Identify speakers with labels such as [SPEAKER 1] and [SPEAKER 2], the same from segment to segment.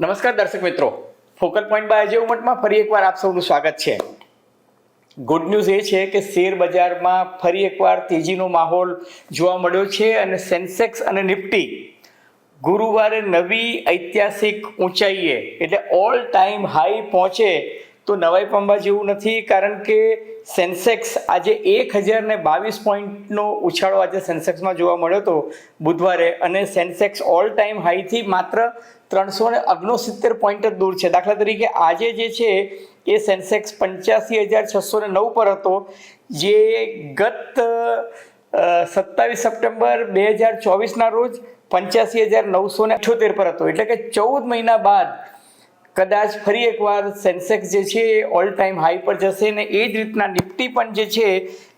[SPEAKER 1] નમસ્કાર દર્શક મિત્રો. ફોકલ પોઈન્ટ બાય અજય ઉમટમાં ફરી એકવાર આપ સૌનું સ્વાગત છે. ગુડ ન્યૂઝ એ છે કે શેર બજારમાં ફરી એકવાર તેજીનો માહોલ જોવા મળ્યો છે અને સેન્સેક્સ અને નિફ્ટી ગુરુવારે નવી ઐતિહાસિક ઊંચાઈએ એટલે ઓલ ટાઈમ હાઈ પહોંચે તો નવાઈ પામવા જેવું નથી, કારણ કે સેન્સેક્સ આજે એક હજાર ને બાવીસ પોઈન્ટનો ઉછાળો આજે સેન્સેક્સમાં જોવા મળ્યો હતો બુધવારે. અને સેન્સેક્સ ઓલ ટાઈમ હાઈથી માત્ર ત્રણસો ને ઓગણસિત્તેર પોઈન્ટ જ દૂર છે. દાખલા તરીકે આજે જે છે એ સેન્સેક્સ પંચ્યાસી હજાર છસો ને નવ પર હતો, જે ગત સત્તાવીસ સપ્ટેમ્બર બે હજાર ચોવીસના રોજ પંચ્યાસી હજાર નવસો ને અઠ્યોતેર પર હતો. એટલે કે ચૌદ મહિના બાદ કદાચ ફરી એકવાર સેન્સેક્સ જે છે એ ઓલ ટાઈમ હાઈ પર જશે ને એ જ રીતના નિફ્ટી પણ જે છે,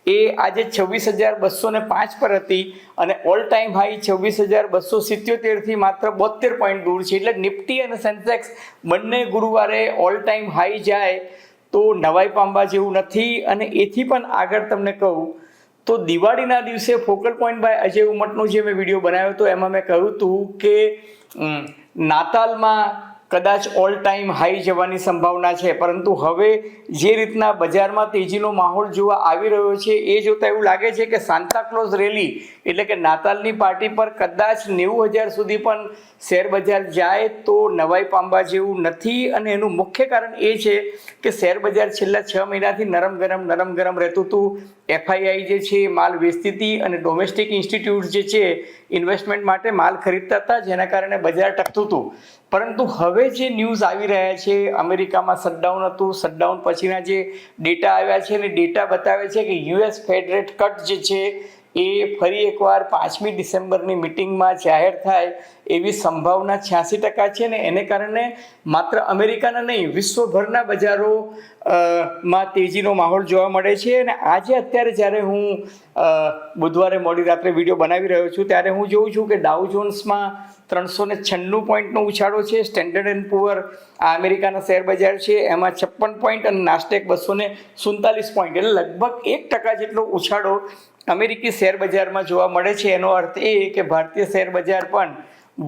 [SPEAKER 1] એ આજે છવ્વીસ હજાર બસો ને પાંચ પર હતી અને ઓલ ટાઈમ હાઈ છવ્વીસ હજાર બસો સિત્યોતેરથી માત્ર બોતેર પોઈન્ટ દૂર છે. એટલે નિફ્ટી અને સેન્સેક્સ બંને ગુરુવારે ઓલ ટાઈમ હાઈ જાય તો નવાઈ પામવા જેવું નથી. અને એથી પણ આગળ તમને કહું તો દિવાળીના દિવસે ફોકલ પોઈન્ટ બાય અજય ઉમટનો જે મેં વીડિયો બનાવ્યો હતો, એમાં મેં કહ્યું હતું કે નાતાલમાં કદાચ ઓલ ટાઈમ હાઈ જવાની સંભાવના છે. પરંતુ હવે જે રીતના બજારમાં તેજીનો માહોલ જોવા આવી રહ્યો છે, એ જોતાં એવું લાગે છે કે સાન્તાક્લોઝ રેલી એટલે કે નાતાલની પાર્ટી પર કદાચ નેવું હજાર સુધી પણ શેર બજાર જાય તો નવાઈ પામવા જેવું નથી. અને એનું મુખ્ય કારણ એ છે કે શેરબજાર છેલ્લા છ મહિનાથી નરમ ગરમ નરમ ગરમ રહેતું હતું. એફઆઈઆઈ જે છે, માલ વેચતી હતી અને ડોમેસ્ટિક ઇન્સ્ટિટ્યૂટ જે છે ઇન્વેસ્ટમેન્ટ માટે માલ ખરીદતા હતા, જેના કારણે બજાર ટકતું હતું. પરંતુ હવે જે ન્યૂઝ આવી રહ્યા છે, અમેરિકામાં શટડાઉન હતું શટડાઉન પછીના જે ડેટા આવ્યા છે અને ડેટા બતાવે છે કે યુએસ ફેડ રેટ કટ જે છે એ ફરી એકવાર પાંચમી ડિસેમ્બરની મિટિંગમાં જાહેર થાય એવી સંભાવના છ્યાસી ટકા છે ને એને કારણે માત્ર અમેરિકાના નહીં, વિશ્વભરના બજારો માં તેજીનો માહોલ જોવા મળે છે અને આજે અત્યારે જ્યારે હું બુધવારે મોડી રાત્રે વીડિયો બનાવી રહ્યો છું ત્યારે હું જોઉં છું કે ડાઉ જોન્સમાં ત્રણસો ને છન્નું પોઈન્ટનો ઉછાળો છે, સ્ટેન્ડર્ડ એન્ડ પુઅર આ અમેરિકાના શેર બજાર છે, એમાં છપ્પન પોઈન્ટ અને નાસ્ટેક બસો ને સુડતાલીસ પોઈન્ટ એટલે લગભગ એક ટકા જેટલો ઉછાળો અમેરિકી શેર બજારમાં જોવા મળે છે. એનો અર્થ એ કે ભારતીય શેર બજાર પણ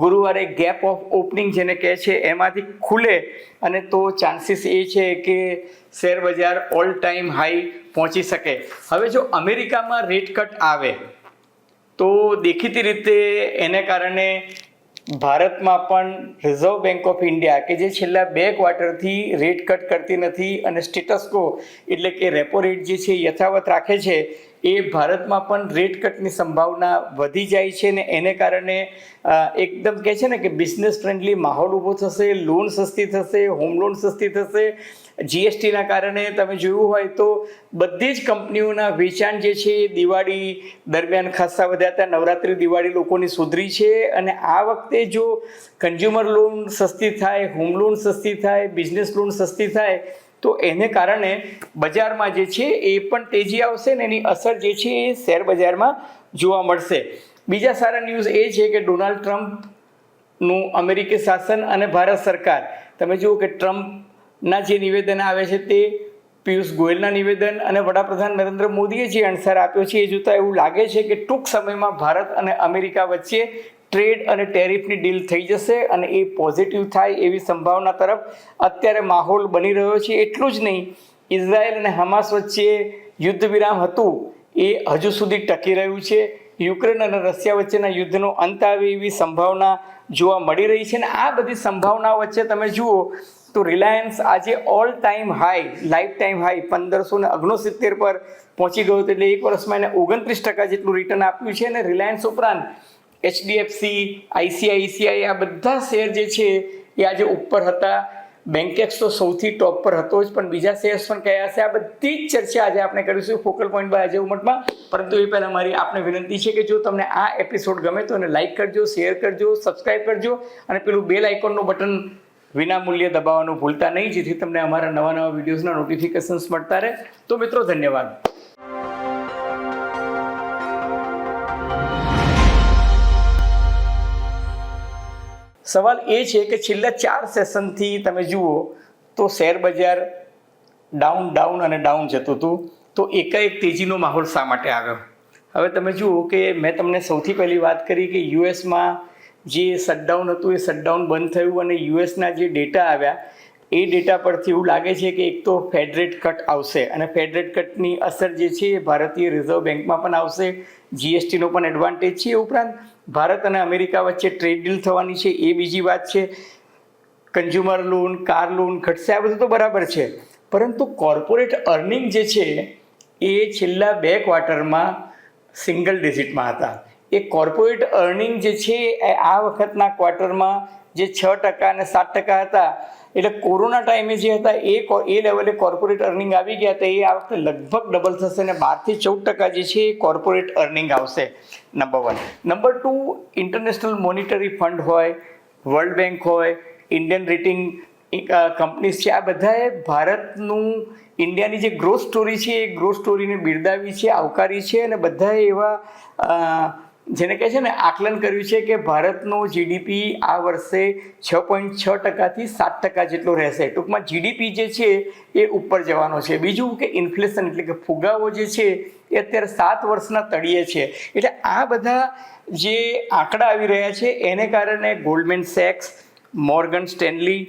[SPEAKER 1] ગુરુવારે ગેપ ઓફ ઓપનિંગ જેને કહે છે, એમાંથી ખુલે. અને તો ચાન્સીસ એ છે કે શેર બજાર ઓલ ટાઈમ હાઈ પહોંચી શકે. હવે જો અમેરિકામાં રેટ કટ આવે, તો દેખીતી રીતે એને કારણે ભારતમાં પણ રિઝર્વ બેંક ઓફ ઇન્ડિયા કે જે છેલ્લા બે ક્વાર્ટરથી રેટ કટ કરતી નથી અને સ્ટેટસ્કો એટલે કે રેપો રેટ જે છે યથાવત રાખે છે એ ભારતમાં પણ રેટ કટની સંભાવના વધી જાય છે ને એને કારણે એકદમ કહે છે ને કે બિઝનેસ ફ્રેન્ડલી માહોલ ઊભો થશે લોન સસ્તી થશે હોમ લોન સસ્તી થશે. જીએસટીના કારણે તમે જોયું હોય તો બધી જ કંપનીઓના વેચાણ જે છે એ દિવાળી દરમિયાન ખાસ્સા વધ્યા હતા. નવરાત્રિ દિવાળી લોકોની સુધરી છે અને આ વખતે જો કન્ઝ્યુમર લોન સસ્તી થાય હોમ લોન સસ્તી થાય બિઝનેસ લોન સસ્તી થાય તો એને કારણે બજારમાં જે છે એ પણ તેજી આવશે ને એની અસર જે છે એ શેર બજારમાં જોવા મળશે. બીજા સારા ન્યૂઝ એ છે કે ડોનાલ્ડ ટ્રમ્પનું અમેરિકી શાસન અને ભારત સરકાર, તમે જુઓ કે ટ્રમ્પના જે નિવેદન આવે છે તે પિયુષ ગોયલના નિવેદન અને વડાપ્રધાન નરેન્દ્ર મોદીએ જે અણસાર આપ્યો છે એ જોતાં એવું લાગે છે કે ટૂંક સમયમાં ભારત અને અમેરિકા વચ્ચે ટ્રેડ અને ટેરિફની ડીલ થઈ જશે અને એ પોઝિટિવ થાય એવી સંભાવના તરફ અત્યારે માહોલ બની રહ્યો છે. એટલું જ નહીં, ઇઝરાયલ અને હમાસ વચ્ચે યુદ્ધ વિરામ હતું એ હજુ સુધી ટકી રહ્યું છે. યુક્રેન અને રશિયા વચ્ચેના યુદ્ધનો અંત આવે એવી સંભાવના જોવા મળી રહી છે અને આ બધી સંભાવનાઓ વચ્ચે તમે જુઓ તો રિલાયન્સ આજે all time high lifetime high પંદરસો ને ઓગણસિત્તેર પર પહોંચી ગયો એટલે એક વર્ષમાં એને ઓગણત્રીસ ટકા જેટલું રિટર્ન આપ્યું છે અને રિલાયન્સ ઉપરાંત એચડીએફસી આઈસીઆઈસીઆઈ આ બધા શેર જે છે એ આજે ઉપર હતા. બેન્કેક્સ તો સૌથી ટોપ પર હતો જ, પણ બીજા શેર્સ પણ કયા છે આ બધી જ ચર્ચા આજે આપણે કરીશું ફોકલ પોઈન્ટ બાય અજય ઉમટમાં. પરંતુ એ પહેલાં મારી આપને વિનંતી છે કે જો તમને આ એપિસોડ ગમે તો એને લાઇક કરજો, શેર કરજો, સબસ્ક્રાઇબ કરજો અને પેલું બેલ આઇકોનનું બટન વિના મૂલ્યે દબાવવાનું ભૂલતા નહીં, જેથી તમને અમારા નવા નવા વિડીયોઝના નોટિફિકેશન્સ મળતા રહે. તો મિત્રો, ધન્યવાદ. સવાલ એ છે કે છેલ્લા ચાર સેશનથી તમે જુઓ તો શેર બજાર ડાઉન ડાઉન અને ડાઉન જતું હતું. તો એકાએક તેજીનો માહોલ શા માટે આવ્યો? હવે તમે જુઓ કે મેં તમને સૌથી પહેલી વાત કરી કે યુએસમાં જે શટડાઉન હતું એ શટડાઉન બંધ થયું અને યુએસના જે ડેટા આવ્યા, એ ડેટા પરથી એવું લાગે છે કે એક તો ફેડરેટ કટ આવશે અને ફેડરેટ કટની અસર જે છે એ ભારતીય રિઝર્વ બેંકમાં પણ આવશે જીએસટીનો પણ એડવાન્ટેજ છે એ ઉપરાંત ભારત અને અમેરિકા વચ્ચે ટ્રેડ ડીલ થવાની છે, એ બીજી વાત છે. કન્ઝ્યુમર લોન કાર લોન ઘટશે આ બધું તો બરાબર છે. પરંતુ કોર્પોરેટ અર્નિંગ જે છે, એ છેલ્લા બે ક્વાર્ટરમાં સિંગલ ડિજિટમાં હતા. એ કોર્પોરેટ અર્નિંગ જે છે, એ આ વખતના ક્વાર્ટરમાં જે છ ટકા અને સાત ટકા હતા, એટલે કોરોના ટાઈમે જે હતા, એ એ લેવલે કોર્પોરેટ અર્નિંગ આવી ગયા હતા, એ આ વખતે લગભગ ડબલ થશે અને બારથી ચૌદ ટકા જે છે, એ કોર્પોરેટ અર્નિંગ આવશે number one number two International Monetary Fund હોય વર્લ્ડ બેંક હોય ઇન્ડિયન રેટિંગ કંપનીઝ છે, આ બધાએ ભારતનું ઇન્ડિયાની જે ગ્રોથ સ્ટોરી છે, એ ગ્રોથ સ્ટોરીને બિરદાવી છે, આવકારી છે, અને બધાએ એવા જેને કહે છે ને, આકલન કર્યું છે કે ભારતનો જીડીપી આ વર્ષે છ પોઈન્ટ છ ટકાથી સાત ટકા જેટલો રહેશે. ટૂંકમાં જીડીપી જે છે એ ઉપર જવાનો છે. બીજું કે ઇન્ફ્લેશન એટલે કે ફુગાવો જે છે એ અત્યારે સાત વર્ષના તળિયે છે. એટલે આ બધા જે આંકડા આવી રહ્યા છે, એને કારણે ગોલ્ડમેન સેક્સ, મોર્ગન સ્ટેનલી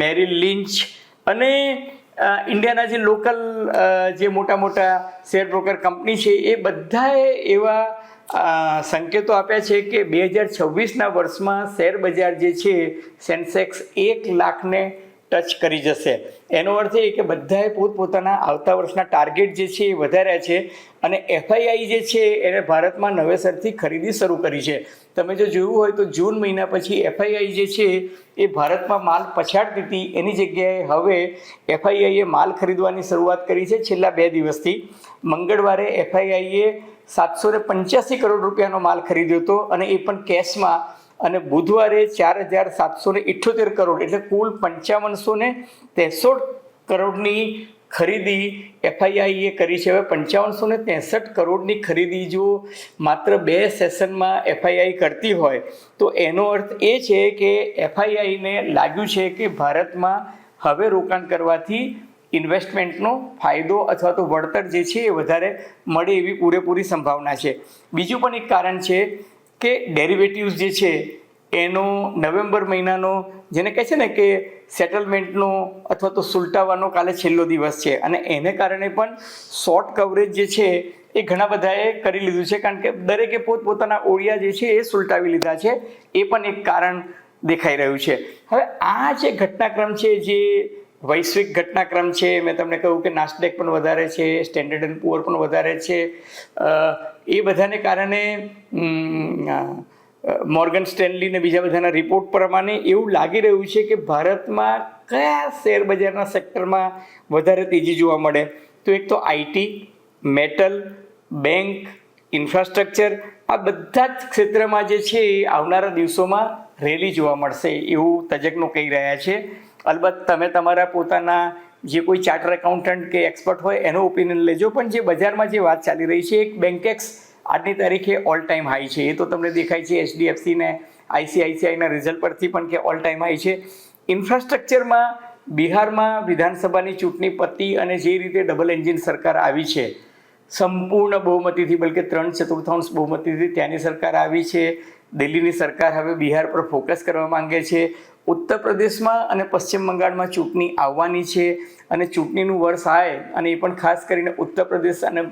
[SPEAKER 1] મેરી લિંચ અને ઇન્ડિયાના જે લોકલ જે મોટા મોટા શેર બ્રોકર કંપની છે એ બધાએ એવા સંકેતો આપ્યા છે કે બે હજાર છવ્વીસના વર્ષમાં શેર બજાર જે છે, સેન્સેક્સ એક લાખને ટચ કરી જશે. એનો અર્થ એ કે બધાએ પોતપોતાના આવતા વર્ષના ટાર્ગેટ જે છે એ વધાર્યા છે અને એફઆઈઆઈ જે છે એને ભારતમાં નવેસરથી ખરીદી શરૂ કરી છે. તમે જો જોયું હોય તો જૂન મહિના પછી એફઆઈઆઈ જે છે એ ભારતમાં માલ પછાડતી હતી એની જગ્યાએ હવે એફઆઈઆઈએ માલ ખરીદવાની શરૂઆત કરી છે છેલ્લા બે દિવસથી. મંગળવારે એફઆઈઆઈએ સાતસો ને પંચ્યાસી કરોડ રૂપિયાનો માલ ખરીદ્યો હતો અને એ પણ કેશમાં. અને બુધવારે ચાર હજાર સાતસો ને ઇઠ્યોતેર કરોડ એટલે કુલ પંચાવનસો ને ત્રેસઠ કરોડની ખરીદી એફઆઈઆઈએ કરી છે. હવે પંચાવનસો ને ત્રેસઠ કરોડની ખરીદી જો માત્ર બે સેશનમાં એફઆઈઆઈ કરતી હોય, તો એનો અર્થ એ છે કે એફઆઈઆઈને લાગ્યું છે કે ભારતમાં હવે રોકાણ કરવાથી ઇન્વેસ્ટમેન્ટનો ફાયદો અથવા તો વળતર જે છે એ વધારે મળે એવી પૂરેપૂરી સંભાવના છે. બીજું પણ એક કારણ છે કે ડેરિવેટિવ્સ જે છે એનો નવેમ્બર મહિનાનો જેને કહે છે ને કે સેટલમેન્ટનો અથવા તો સુલટાવાનો કાલે છેલ્લો દિવસ છે અને એને કારણે પણ શોર્ટ કવરેજ જે છે એ ઘણા બધાએ કરી લીધું છે કારણ કે દરેકે પોતપોતાના ઓળિયા જે છે એ સુલટાવી લીધા છે. એ પણ એક કારણ દેખાઈ રહ્યું છે. હવે આ જે ઘટનાક્રમ છે જે વૈશ્વિક ઘટનાક્રમ છે, મેં તમને કહ્યું કે નાસ્ટેક પણ વધારે છે સ્ટેન્ડર્ડ એન્ડ પુઅર પણ વધારે છે. એ બધાને કારણે મોર્ગન સ્ટેનલી ને બીજા બધાના રિપોર્ટ પ્રમાણે એવું લાગી રહ્યું છે કે ભારતમાં કયા શેર બજારના સેક્ટરમાં વધારે તેજી જોવા મળે. તો એક તો આઈટી મેટલ, બેંક, ઇન્ફ્રાસ્ટ્રક્ચર, આ બધા જ ક્ષેત્રમાં જે છે એ આવનારા દિવસોમાં રેલી જોવા મળશે એવું તજજ્ઞો કહી રહ્યા છે. અલબત્ત તમે તમારા પોતાના જે કોઈ ચાર્ટર એકાઉન્ટન્ટ કે એક્સપર્ટ હોય, એનો ઓપિનિયન લેજો. પણ જે બજારમાં જે વાત ચાલી રહી છે, એક બેન્કેક્સ આજની તારીખે ઓલ ટાઈમ હાઈ છે. એ તો તમને દેખાય છે એચડીએફસી ને આઈસીઆઈસીઆઈના રિઝલ્ટ પરથી પણ કે ઓલ ટાઈમ હાઈ છે. ઇન્ફ્રાસ્ટ્રક્ચરમાં બિહારમાં વિધાનસભાની ચૂંટણી પતી અને જે રીતે ડબલ એન્જિન સરકાર આવી છે, સંપૂર્ણ બહુમતીથી બલકે ત્રણ ચતુર્થાંશ બહુમતીથી ત્યાંની સરકાર આવી છે. દિલ્હીની સરકાર હવે બિહાર પર ફોકસ કરવા માંગે છે. ઉત્તર પ્રદેશમાં અને પશ્ચિમ બંગાળમાં ચૂંટણી આવવાની છે અને ચૂંટણીનું વર્ષ આવે અને એ પણ ખાસ કરીને ઉત્તર પ્રદેશ અને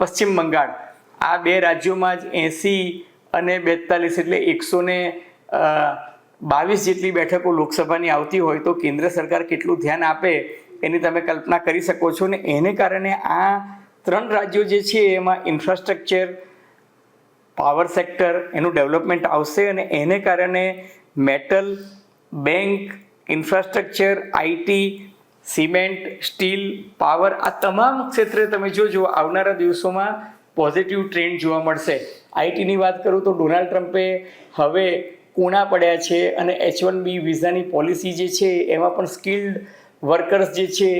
[SPEAKER 1] પશ્ચિમ બંગાળ. આ બે રાજ્યોમાં જ એંસી અને બેતાલીસ એટલે એકસો ને બાવીસ જેટલી બેઠકો લોકસભાની આવતી હોય તો કેન્દ્ર સરકાર કેટલું ધ્યાન આપે એની તમે કલ્પના કરી શકો છો ને એને કારણે આ ત્રણ રાજ્યો જે છે એમાં ઇન્ફ્રાસ્ટ્રક્ચર, પાવર સેક્ટર એનું ડેવલપમેન્ટ આવશે અને એને કારણે metal, bank, infrastructure IT cement, steel, power આ તમામ ક્ષેત્રે તમે જોજો આવનારા દિવસોમાં પોઝિટિવ ટ્રેન્ડ જોવા મળશે. આઈટીની વાત કરું તો ડોનાલ્ડ ટ્રમ્પે હવે કૂણા પડ્યા છે અને એચ વન બી વિઝાની પોલિસી જે છે, એમાં પણ સ્કિલ્ડ વર્કર્સ જે છે,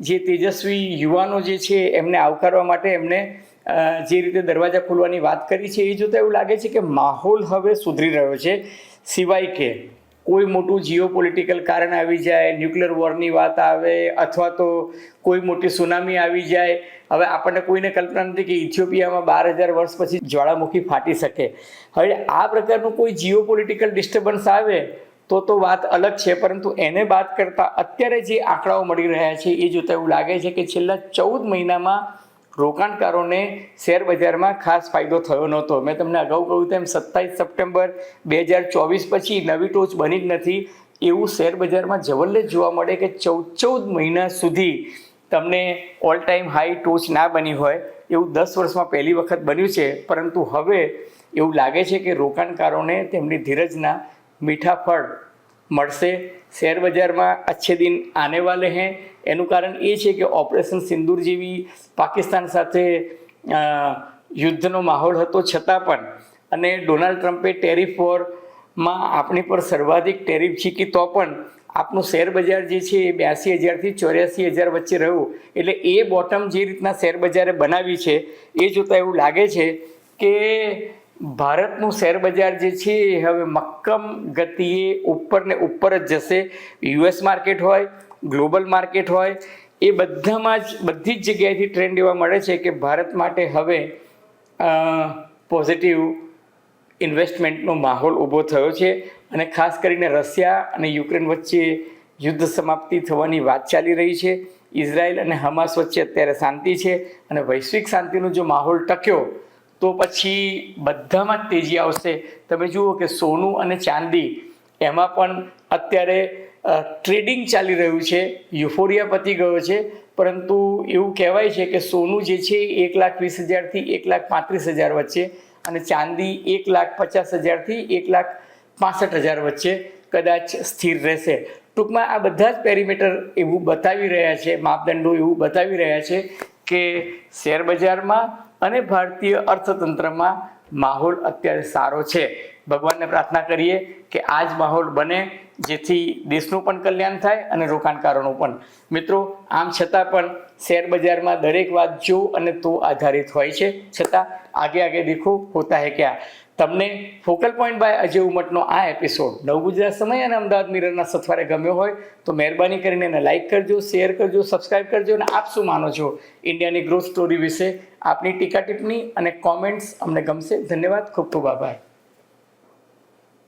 [SPEAKER 1] જે તેજસ્વી યુવાનો જે છે, એમને આવકારવા માટે એમને જે રીતે દરવાજા ખોલવાની વાત કરી છે, એ જોતાં એવું લાગે છે કે માહોલ હવે સુધરી રહ્યો છે. સિવાય કે કોઈ મોટું જીઓ પોલિટિકલ કારણ આવી જાય ન્યુક્લિયર વોરની વાત આવે અથવા તો કોઈ મોટી સુનામી આવી જાય. હવે આપણને કોઈને કલ્પના નથી કે ઇથિયોપિયામાં બાર હજાર વર્ષ પછી જ્વાળામુખી ફાટી શકે. હવે આ પ્રકારનું કોઈ જીઓ પોલિટિકલ ડિસ્ટર્બન્સ આવે તો તો વાત અલગ છે, પરંતુ એને બાદ કરતાં અત્યારે જે આંકડાઓ મળી રહ્યા છે, એ જોતાં એવું લાગે છે કે છેલ્લા ચૌદ મહિનામાં રોકાણકારોને શેર બજારમાં ખાસ ફાયદો થયો નહોતો. મેં તમને અગાઉ કહ્યું તેમ સત્તાવીસ સપ્ટેમ્બર બે હજાર ચોવીસ પછી નવી ટોચ બની જ નથી. એવું શેર બજારમાં જવલ્લે જોવા મળે કે ચૌદ ચૌદ મહિના સુધી તમને ઓલ ટાઈમ હાઈ ટોચ ના બની હોય. એવું દસ વર્ષમાં પહેલી વખત બન્યું છે. પરંતુ હવે એવું લાગે છે કે રોકાણકારોને તેમની ધીરજના મીઠા ફળ મળશે. શેર બજારમાં અચ્છે દિન આને વાલે હૈ. એનું કારણ એ છે કે ઓપરેશન સિંદૂર જેવી પાકિસ્તાન સાથે યુદ્ધનો માહોલ હતો. છતાં પણ, અને ડોનાલ્ડ ટ્રમ્પે ટેરિફ વોરમાં આપણી પર સર્વાધિક ટેરિફ છીકી તો પણ, આપનું શેર બજાર જે છે એ બ્યાસી હજારથી ચોર્યાસી હજાર વચ્ચે રહ્યું. એટલે એ બોટમ જે રીતના શેર બજારે બનાવી છે, એ જોતાં એવું લાગે છે કે ભારતનું શેર બજાર જે છે એ હવે મક્કમ ગતિએ ઉપર ને ઉપર જ જશે. યુએસ માર્કેટ હોય ગ્લોબલ માર્કેટ હોય, એ બધામાં જ, બધી જ જગ્યાએથી ટ્રેન્ડ એવા મળે છે કે ભારત માટે હવે પોઝિટિવ ઇન્વેસ્ટમેન્ટનો માહોલ ઊભો થયો છે અને ખાસ કરીને રશિયા અને યુક્રેન વચ્ચે યુદ્ધ સમાપ્તિ થવાની વાત ચાલી રહી છે. ઇઝરાયલ અને હમાસ વચ્ચે અત્યારે શાંતિ છે અને વૈશ્વિક શાંતિનો જો માહોલ ટક્યો તો પછી બધામાં જ તેજી આવશે. તમે જુઓ કે સોનું અને ચાંદી એમાં પણ અત્યારે ટ્રેડિંગ ચાલી રહ્યું છે. યુફોરિયા પતી ગયો છે. પરંતુ એવું કહેવાય છે કે સોનું જે છે એક લાખ વીસ હજારથી એક લાખ પાંત્રીસ હજાર વચ્ચે અને ચાંદી એક લાખ પચાસ હજારથી એક લાખ પાસઠ હજાર વચ્ચે કદાચ સ્થિર રહેશે. ટૂંકમાં આ બધા જ પેરીમીટર એવું બતાવી રહ્યા છે, માપદંડો એવું બતાવી રહ્યા છે કે શેર બજારમાં અને ભારતીય અર્થતંત્રમાં માહોલ અત્યારે સારો છે. ભગવાનને પ્રાર્થના કરીએ કે આ જ માહોલ બને, જેથી દેશનું પણ કલ્યાણ થાય અને રોકાણકારોનું પણ. મિત્રો, આમ છતાં પણ શેર બજારમાં દરેક વાત જો અને તો આધારિત હોય છે. છતાં આગે આગે દેખો, હોતા હે ક્યાં? તમને ફોકલ પોઈન્ટ બાય અજય ઉમટનો આ એપિસોડ નવ ગુજરાત સમય અને અમદાવાદ મિરરના સથવારે ગમ્યો હોય તો મહેરબાની કરીને એને લાઇક કરજો શેર કરજો સબસ્ક્રાઇબ કરજો અને આપ શું માનો છો ઇન્ડિયાની ગ્રોથ સ્ટોરી વિશે આપની ટીકા ટિપ્પણી અને કોમેન્ટ્સ અમને ગમશે. ધન્યવાદ, ખૂબ ખૂબ આભાર.